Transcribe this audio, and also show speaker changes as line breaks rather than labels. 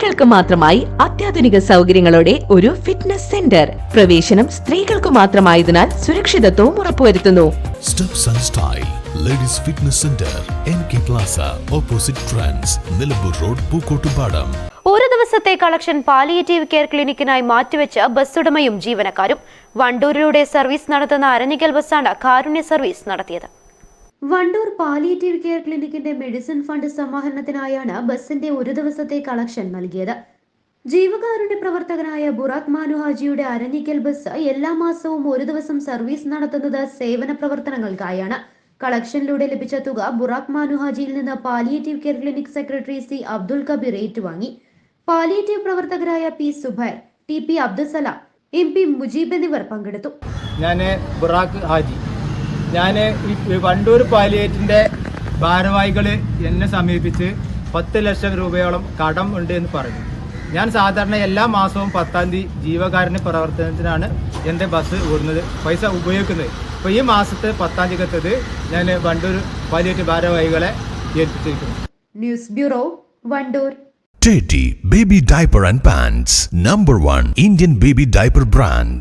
സ്ത്രീകൾക്ക് മാത്രമായി അത്യാധുനിക സൗകര്യങ്ങളോടെ ഒരു ഫിറ്റ്നസ് സെന്റർ പ്രവേശനം സ്ത്രീകൾക്ക് മാത്രമായതിനാൽ സുരക്ഷിതത്വവും ഉറപ്പുവരുത്തുന്നു.
Ladies fitness centre N K plaza opposite trans Nilambur road Pookkottupadam
ഒരു ദിവസത്തെ കളക്ഷൻ പാലിയേറ്റീവ് കെയർ ക്ലിനിക്കിനായി മാറ്റിവെച്ച ബസ് ഉടമയും ജീവനക്കാരും വണ്ടൂരിലൂടെ സർവീസ് നടത്തുന്ന അരനിക്കൽ ബസ്സാണ് കാരുണ്യ സർവീസ് നടത്തിയത്.
വണ്ടൂർ പാലിയേറ്റീവ് കെയർ ക്ലിനിക്കിന്റെ മെഡിസിൻ ഫണ്ട് സമാഹരണത്തിനായാണ് ബസിന്റെ ഒരു ദിവസത്തെ കളക്ഷൻ നൽകിയത്. ജീവകാരുണ്യ പ്രവർത്തകനായ ബുറാഖ് മാനു ഹാജിയുടെ അരഞ്ഞിക്കൽ ബസ് എല്ലാ മാസവും ഒരു ദിവസം സർവീസ് നടത്തുന്നത് സേവന പ്രവർത്തനങ്ങൾക്കായാണ്. കളക്ഷനിലൂടെ ലഭിച്ച തുക ബുറാഖ് മാനു ഹാജിയിൽ നിന്ന് palliative care clinic secretary C Abdul Kabir ഏറ്റുവാങ്ങി. പാലിയേറ്റീവ് പ്രവർത്തകരായ P Subair T P Abdussalam M P Mujeeb എന്നിവർ പങ്കെടുത്തു.
ഞാൻ ബുറാഖ് ഹാജി. ഞാൻ ഈ വണ്ടൂർ പാലിയേറ്റിന്റെ ഭാരവാഹികൾ എന്നെ സമീപിച്ച് പത്ത് ലക്ഷം രൂപയോളം കടം ഉണ്ട് എന്ന് പറഞ്ഞു. ഞാൻ സാധാരണ എല്ലാ മാസവും പത്താം തീയതി ജീവകാരുണ്യ പ്രവർത്തനത്തിനാണ് എന്റെ ബസ് ഓടുന്നത് പൈസ ഉപയോഗിക്കുന്നത്. അപ്പോൾ ഈ മാസത്തെ പത്താം തീയതിക്കത്തത് ഞാൻ വണ്ടൂർ പാലിയേറ്റ് ഭാരവാഹികളെ ഏൽപ്പിച്ചിരിക്കുന്നു.
News bureau Wandoor.
Teddy Baby Diaper and Pants Number 1 Indian Baby Diaper Brand.